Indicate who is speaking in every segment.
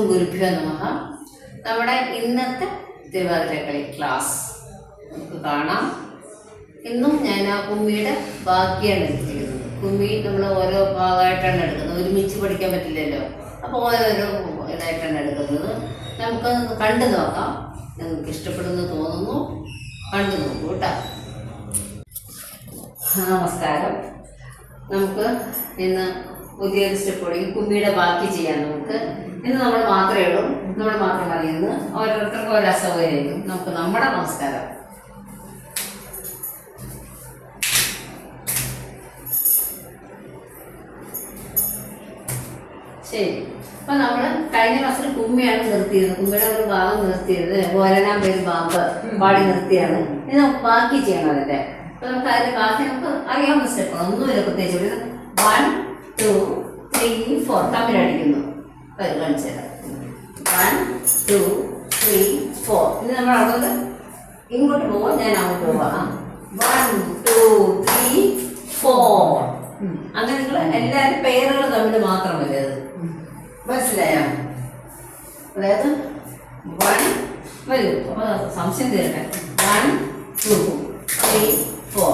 Speaker 1: ഗുരുഭ്യോ നമ. നമ്മുടെ ഇന്നത്തെ തിരുവാതിരക്കളി ക്ലാസ് നമുക്ക് കാണാം. ഇന്നും ഞാൻ ആ കുമ്മിയുടെ ബാക്കിയാണ് എടുത്തിരിക്കുന്നത്. കുമ്മി നമ്മൾ ഓരോ ഭാഗമായിട്ടാണ് എടുക്കുന്നത്. ഒരുമിച്ച് പഠിക്കാൻ പറ്റില്ലല്ലോ. അപ്പോൾ ഓരോരോ ഇതായിട്ടാണ് എടുക്കുന്നത്. നമുക്ക് കണ്ടു നോക്കാം. നിങ്ങൾക്ക് ഇഷ്ടപ്പെടുന്നു തോന്നുന്നു. കണ്ടു നോക്കൂ കേട്ടോ. നമസ്കാരം. നമുക്ക് ഇന്ന് പുതിയൊരു സ്റ്റെപ്പ് കുമ്മിയുടെ ബാക്കി ചെയ്യാം നമുക്ക്. ഇന്ന് നമ്മൾ മാത്രമേ ഉള്ളൂ. നമ്മൾ മാത്രം മതി ഇന്ന് ഓരോരുത്തർക്കും ഓരോ അസൗകര്യമായിരിക്കും. നമുക്ക് നമ്മുടെ നമസ്കാരം. ശരി. അപ്പൊ നമ്മൾ കഴിഞ്ഞ ക്ലാസ്സിൽ കുമ്മിയാണ് നിർത്തിയത് കുമ്മിയുടെ ഒരു ഭാഗം നിർത്തിയത് ഓരനാം പേര് ബാബ് പാടി നിർത്തിയാണ്. ഇനി നമുക്ക് ബാക്കി ചെയ്യണം അതിന്റെ. അപ്പൊ നമുക്ക് അതിന്റെ ബാക്കി നമുക്ക് അറിയാവുന്ന സ്റ്റെപ്പ് ഒന്നുമില്ല പ്രത്യേകിച്ച് വൺ ടു ത്രീ ഫോർ തമ്മിലടിക്കുന്നു. തരാം വൺ ടു ത്രീ ഫോർ ഇനി നമ്മൾ അവിടെ ഇങ്ങോട്ട് പോവാം? ഞാൻ അങ്ങോട്ട് പോവാം. വൺ ടു ത്രീ ഫോർ അങ്ങനെ നിങ്ങൾ എല്ലാവരും പേരുകൾ തമ്മിൽ മാത്രം മതി അത്. മനസ്സിലായോ? അതായത് വൺ വരൂ. അപ്പൊ സംശയം തീരട്ടെ. One two three four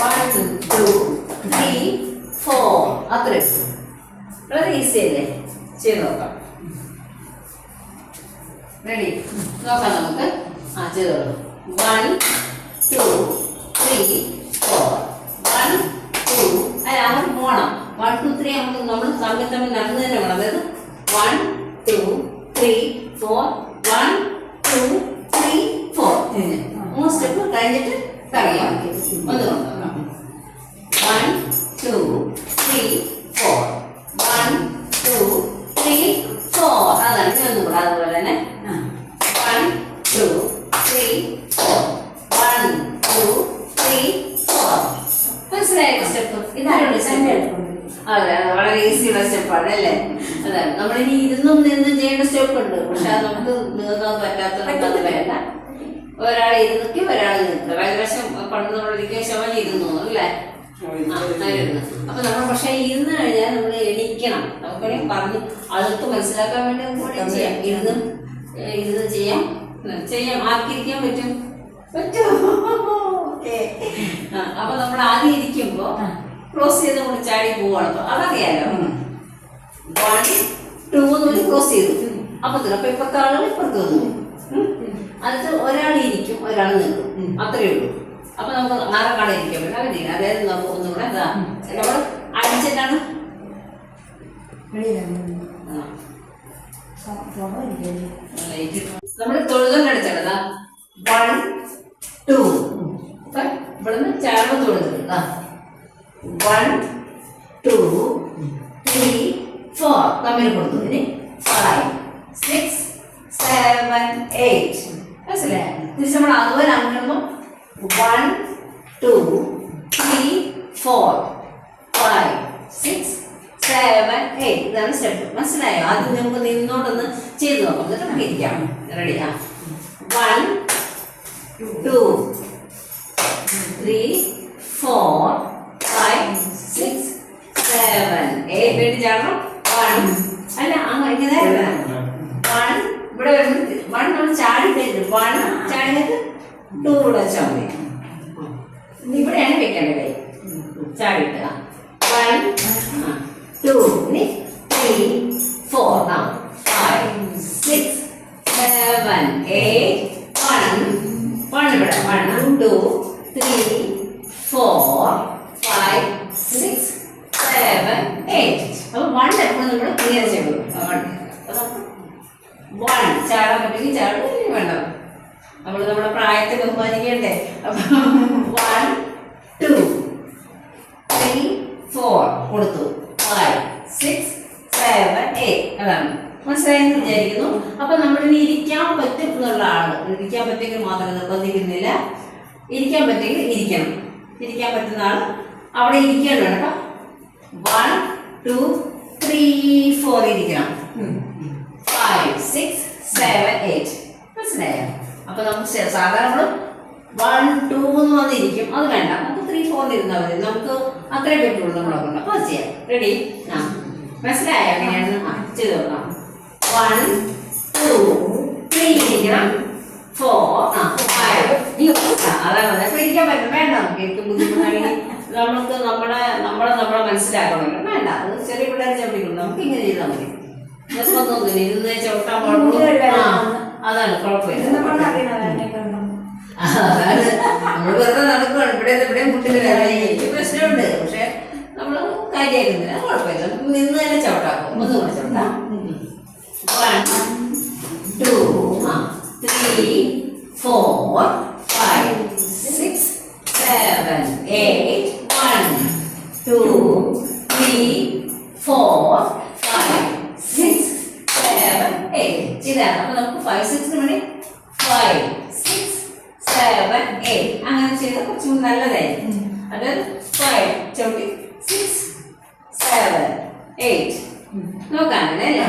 Speaker 1: one two three four അത്രേ ഉള്ളൂ. വളരെ ഈസി അല്ലേ? ചെയ്ത് നോക്കാം. റെഡി നോക്കാം നമുക്ക്. ആ ചെയ്ത് ചെയ്തോളൂ one two three four one two അല്ല അങ്ങോട്ട് പോകണം വൺ ടു ത്രീ നമുക്ക് നമ്മൾ തമ്മിൽ തമ്മിൽ നടന്നു തന്നെ വേണം അതായത് one two three four one two three four മൂന്ന് സ്റ്റെപ്പ് കഴിഞ്ഞിട്ട് കറിയാം ഒന്ന് നോക്കാം. വൺ ടു ത്രീ ഇരുന്നും നിന്നും ചെയ്യേണ്ട സ്റ്റെപ്പ് ഉണ്ട് പക്ഷെ അത് നമുക്ക് നീങ്ങാൻ പറ്റാത്തത് അത് വേണ്ട ഒരാൾ ഇരുന്നിക്ക് ഒരാൾ നിൽക്കുക ഏകദേശം പണ്ട് നമ്മളിരിക്കുക ശവം ഇരുന്നു അല്ലേ? അപ്പൊ നമ്മൾ പക്ഷെ ഇരുന്ന് കഴിഞ്ഞാൽ നമ്മൾ എണീക്കണം. നമുക്ക് പറഞ്ഞു അടുത്ത് മനസ്സിലാക്കാൻ വേണ്ടി നമുക്ക് ചെയ്യാം. ഇരുന്ന് ഇരുന്ന് ചെയ്യാം. ചെയ്യാം. ആർക്കിരിക്കാൻ പറ്റും? പറ്റുമോ അപ്പൊ നമ്മൾ ആദ്യം ഇരിക്കുമ്പോ ക്രോസ് ചെയ്ത് നമ്മൾ ചാടി പോവാണ്. അപ്പൊ അതറിയാലോ? വൺ എന്ന് ക്രോസ് ചെയ്തു. അപ്പൊ തന്നെ അപ്പൊ ഇപ്പത്തെ ആളുകൾ ഇപ്പുറത്ത് വന്നു. ഉം. ഒരാൾ ഇരിക്കും ഒരാൾ നിൽക്കും. അത്രയേ ഉള്ളൂ. അപ്പൊ നമുക്ക് ആറക്കാട് ഇരിക്കാൻ പറ്റും അങ്ങനെ അതായത് നമുക്ക് ഒന്നുകൂടെ എന്താ? നമ്മൾ അടിച്ചിട്ടാണ് നമ്മൾ തൊഴുതന്നെ അടിച്ചതാ വൺ ടു. ഇവിടുന്ന് ചേർന്ന് തൊഴുതാ വൺ ടു ത്രീ ഫോർ തമ്മിൽ കൊടുത്തു ഇനി ഫൈവ് സിക്സ് സെവൻ എയ്റ്റ് മനസ്സിലായോ? തിരിച്ച് നമ്മൾ അതുപോലെ അങ്ങോട്ടുമ്പോൾ one two three four five six seven eight ഇതാണ് സ്റ്റെപ്പ് മനസ്സിലായോ? ആദ്യം നമുക്ക് നിന്നോടൊന്ന് ചെയ്ത് നോക്കാം. എന്നിട്ട് നമുക്ക് ഇരിക്കാം. റെഡിയാ one two ചാടിയിട്ട്. One two three four five six seven eight one one ഇവിടെ. One two three four five six seven eight അപ്പൊ വൺ എപ്പോഴും നമ്മൾ ക്ലിയർ ചെയ്തു. വൺ വൺ ചാടാൻ പറ്റുമെങ്കിൽ ചാടും. വേണ്ട. നമ്മൾ നമ്മുടെ പ്രായത്തെ ബഹുമാനിക്കണ്ടേ? അപ്പം വൺ ടു കൊടുത്തു. ഫൈവ് സിക്സ് സെവൻ എയ്റ്റ് അതാണ്. മനസ്സിലായെന്ന് വിചാരിക്കുന്നു. അപ്പൊ നമ്മളിനി ഇരിക്കാൻ പറ്റും എന്നുള്ള ആൾ ഇരിക്കാൻ പറ്റുമെങ്കിൽ മാത്രം നിർബന്ധിക്കുന്നില്ല. ഇരിക്കാൻ പറ്റുമെങ്കിൽ ഇരിക്കണം. ഇരിക്കാൻ പറ്റുന്ന ആൾ അവിടെ ഇരിക്കണം കേട്ടോ. വൺ ടു ത്രീ ഫോർ ഇരിക്കണം. ഫൈവ് സിക്സ് സെവൻ എയ്റ്റ് മനസ്സിലായോ? അപ്പൊ നമുക്ക് സാധാരണ വൺ ടു എന്ന് വന്നിരിക്കും അത് വേണ്ട. ത്രീ ഫോറിൽ ഇരുന്നാൽ മതി. നമുക്ക് അത്രേ പറ്റുള്ളൂ നമ്മളെ കൊണ്ട്. അപ്പൊ ചെയ്യാം. റെഡി ആ. മനസ്സിലായോ? എങ്ങനെയാണ്? ആ ചെയ്ത് നോക്കാം. വൺ ടു ത്രീ ഇരിക്കണം. ഫോർ ആ ഫൈവ് അതാണ് പറഞ്ഞത് പിടിക്കാൻ പറ്റും. വേണ്ട നമുക്ക്. എനിക്ക് ബുദ്ധിമുട്ടാണെങ്കിൽ നമുക്ക് നമ്മുടെ നമ്മളെ നമ്മളെ മനസ്സിലാക്കണമല്ലോ. വേണ്ട. അത് ചെറിയ പിള്ളേർ നമുക്ക് ഇങ്ങനെ ചെയ്താൽ മതി. നിർബന്ധമൊന്നുമില്ല. ഇരുന്ന് ചവിട്ടാൻ അതാണ് കുഴപ്പമില്ല. അതാണ്. നമ്മൾ വെറുതെ നടക്കുകയാണ് ഇവിടെ ഇവിടെ മുട്ടിൽ വേറെ എനിക്ക് പ്രശ്നമുണ്ട്. പക്ഷെ നമ്മൾ കാര്യമാക്കുന്നില്ല കുഴപ്പമില്ല. നമുക്ക് നിന്ന് തന്നെ ചവിട്ടാക്കും ഒന്നും കൂടെ ചവിട്ടാം. One two three four five six seven eight one two three four five six seven eight ഇതാണ് അപ്പൊ നമുക്ക് ഫൈവ് സിക്സ് മണി ഫൈവ് സിക്സ് സെവൻ എയ്റ്റ് അങ്ങനെ ചെയ്താൽ കുറച്ചും കൂടി നല്ലതായിരിക്കും അതായത് ഫൈവ് ചവിട്ടി സിക്സ് സെവൻ എയ്റ്റ് നോക്കാനല്ലേ അല്ലേ.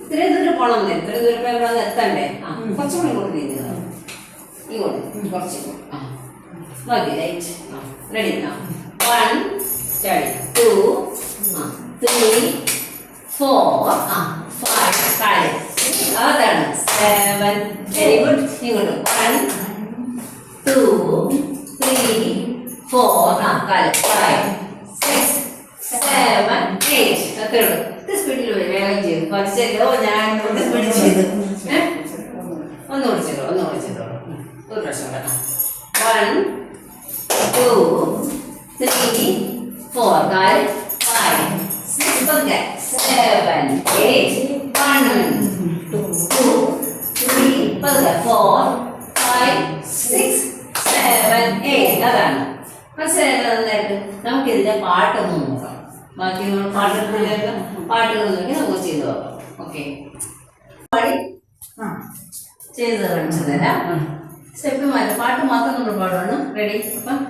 Speaker 1: ഇത്രയും ദൂരം പോകണം എന്നേ ഇത്രയും ദൂരം പോയി ഇവിടെ എത്തണ്ടേ? ആ കുറച്ചുകൂടി ഇങ്ങോട്ട് നീങ്ങുക ഇങ്ങോട്ട് കുറച്ച് ആ. നോക്കി റൈറ്റ് ആ റെഡി ആ. വൺ സ്റ്റഡി ടു ആ ത്രീ ഫോർ ആ ഫൈവ് ഫൈവ് അതാണ് സെവൻ വെരി ഗുഡ് ഇങ്ങോട്ട്. വൺ ടു ഫോർ ആ കാൽ ഫൈവ് സിക്സ് സെവൻ എയ്റ്റ് അത്രേ ഉള്ളൂ ഇത് സ്പീഡിൽ വേഗം ചെയ്തു പഠിച്ചല്ലോ ഞാൻ കൊണ്ട് സ്പീഡിൽ ചെയ്തു? ഒന്ന് വിളിച്ചോ ഒന്ന് വിളിച്ചോ ഒരു പ്രാവശ്യം കേട്ടോ വൺ ടു ത്രീ ഫോർ കാൽ ഫൈവ് സിക്സ് നന്നായിട്ട് നമുക്ക് ഇതിന്റെ പാട്ടൊന്ന് നോക്കാം. ബാക്കി നമ്മൾ പാട്ടുകളിലേക്ക് പാട്ടുകൾ നോക്കി നമുക്ക് ചെയ്ത് നോക്കാം. ഓക്കെ. പാടി? ചെയ്ത് കാണിച്ചു തരാം. സ്റ്റെപ്പ് മാറ്റി പാട്ട് മാത്രം നമ്മൾ പാടണം റെഡി അപ്പം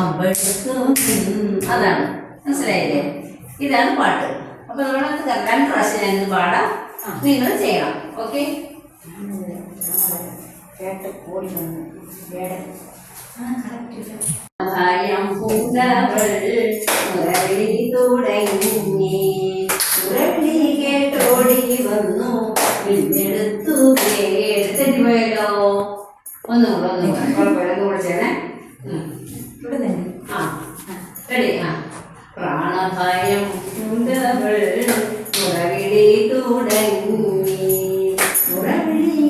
Speaker 1: അമ്പഴത്തും അതാണ്. മനസ്സിലായില്ലേ? ഇതാണ് പാട്ട്. അപ്പൊ നമ്മളത് രണ്ട് പ്രാവശ്യം ഞാൻ പാടാം. നിങ്ങൾ ചെയ്യണം. ഓക്കെ? ഭയം പൂണ്ടവൾ മുരളി തുടങ്ങി മുരളി കേട്ടോടി വന്നു. പിന്നെടുത്തു കേട്ടെത്തി പോയല്ലോ. ഒന്നുകൂടെ ഒന്നുകൂടെ കുഴപ്പമില്ല ഒന്നുകൂടെ ചെയ്യണേ. ആ റെഡി ആ. പ്രാണഭയം പൂണ്ടവൾ മുരളി തുടങ്ങി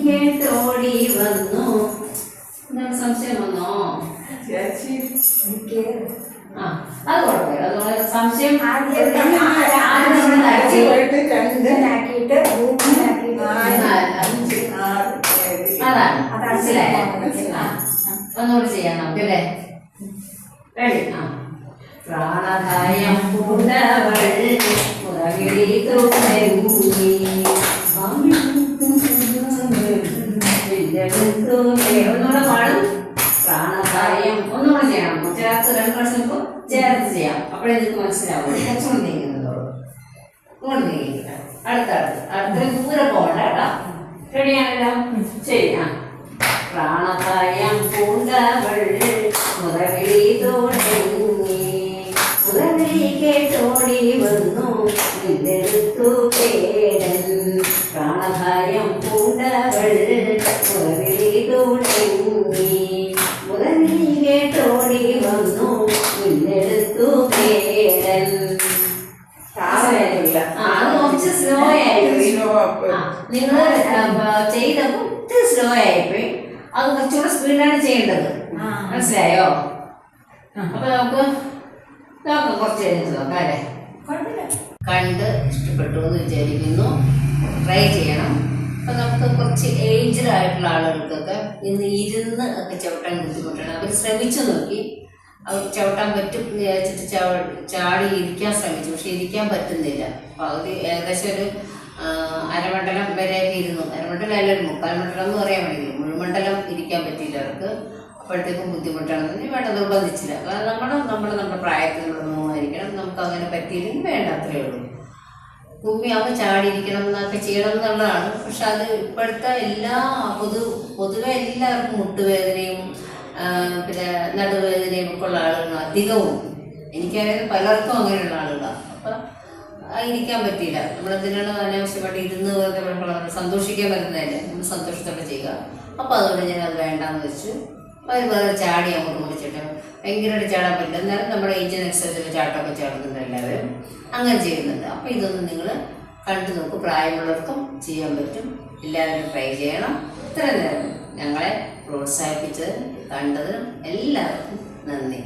Speaker 1: കേട്ടോടി വന്നു എന്താണ് സംശയം വന്നോ ആ അത് കുഴപ്പമില്ല അത് വളരെ സംശയം അതാണ് മനസ്സിലായോ ഒന്നുകൂടി ചെയ്യാം നമുക്ക് അല്ലേ റെഡി ആ പ്രാണകായം പൂണ്ടവൾ ഒന്നുകൂടെ പാടും പ്രാണകായം ഒന്നുകൂടെ ചെയ്യണം ചേർത്ത് രണ്ട് പ്രാവശ്യം ഇപ്പൊ ചേർത്ത് ചെയ്യാം അപ്പോഴേ നിങ്ങൾക്ക് മനസ്സിലാവും കുറച്ചുകൂടി നീങ്ങുന്നതോളൂ ഇങ്ങോട്ട് നീങ്ങിക്ക അടുത്ത അടുത്ത് അടുത്ത ദൂരെ പോകണ്ട കേട്ടോ റെഡിയാണല്ലോ ശരി ആ പ്രാണകായം പൂണ്ടവൾ മുറവിളി തുടങ്ങി മുറവിളി കേട്ടോടി വന്നു. ഇതെടുത്തു പേരൻ പ്രാണഭയം പൂണ്ടവൾ മുറവിളി തുടങ്ങി മുറവിളി കേട്ടോടി വന്നു ഇതെടുത്തു പേരൻ സ്ലോ ആയിപ്പോയി നിങ്ങൾ ചെയ്തപ്പോൾ ഒത്തിരി സ്ലോ ആയിപ്പോയി. അത് കുറച്ചുകൂടെ സ്പീഡാണ് ചെയ്യേണ്ടത്. മനസ്സിലായോ? അപ്പൊ നമുക്ക് നോക്കാം കുറച്ച് കഴിഞ്ഞിട്ട് നോക്കാം അല്ലേ? കണ്ട് ഇഷ്ടപ്പെട്ടു എന്ന് വിചാരിക്കുന്നു. ട്രൈ ചെയ്യണം. അപ്പം നമുക്ക് കുറച്ച് ഏജ്ഡ് ആയിട്ടുള്ള ആളുകൾക്കൊക്കെ ഇന്ന് ഇരുന്ന് ഒക്കെ ചവിട്ടാൻ ബുദ്ധിമുട്ടാണ്. അവർ ശ്രമിച്ചു നോക്കി. അവർ ചവിട്ടാൻ പറ്റും എന്ന് വിചാരിച്ചിട്ട് ചാടി ഇരിക്കാൻ ശ്രമിച്ചു. പക്ഷെ ഇരിക്കാൻ പറ്റുന്നില്ല. പകുതി ഏകദേശം ഒരു അരമണ്ഡലം വരെയൊക്കെ ഇരുന്നു. അരമണ്ഡലം അല്ല ഒരു മുക്കാൽ മണ്ഡലം എന്ന് പറയാൻ വേണ്ടി മുഴുമണ്ഡലം ഇരിക്കാൻ പറ്റിയില്ല അവർക്ക്. അപ്പോഴത്തേക്കും ബുദ്ധിമുട്ടാണെന്ന് ഇനി വേണ്ട നിർബന്ധിച്ചില്ല കാരണം നമ്മൾ നമ്മൾ നമ്മുടെ പ്രായത്തിലുള്ളതായിരിക്കണം നമുക്ക് അങ്ങനെ പറ്റിയില്ലെങ്കിൽ വേണ്ട അത്രയേ ഉള്ളൂ. അവ ചാടിയിരിക്കണം എന്നൊക്കെ ചെയ്യണം എന്നുള്ളതാണ് പക്ഷെ അത് ഇപ്പോഴത്തെ എല്ലാ പൊതു പൊതുവെ എല്ലാവർക്കും മുട്ടുവേദനയും പിന്നെ നടുവേദനയും ഒക്കെ ഉള്ള ആളുകൾ അധികവും. എനിക്കറിയാം പലർക്കും അങ്ങനെയുള്ള ആളുകളാണ് അപ്പം ഇരിക്കാൻ പറ്റിയില്ല. നമ്മളെന്തിനാണ് അനാവശ്യമായിട്ട് ഇരുന്ന് വെറുതെ സന്തോഷിക്കാൻ പറ്റുന്നതല്ലേ നമ്മൾ സന്തോഷത്തോടെ ചെയ്യുക. അപ്പോൾ അതുകൊണ്ട് ഞാൻ അത് വേണ്ടാന്ന് വെച്ചു അവർ വേറെ ചാടി അങ്ങോട്ട് കുടിച്ചിട്ട് ഭയങ്കരമായിട്ട് ചാടാൻ പറ്റില്ല. എന്നാലും നമ്മുടെ ഏജിനനുസരിച്ചുള്ള ചാട്ടമൊക്കെ ചാടുന്നുണ്ട് അങ്ങനെ ചെയ്യുന്നുണ്ട്. അപ്പോൾ ഇതൊന്നും നിങ്ങൾ കണ്ടു നോക്കും. പ്രായമുള്ളവർക്കും ചെയ്യാൻ പറ്റും. എല്ലാവരും ട്രൈ ചെയ്യണം. ഇത്ര നേരം ഞങ്ങളെ പ്രോത്സാഹിപ്പിച്ചതിനും കണ്ടതിനും എല്ലാവർക്കും നന്ദി.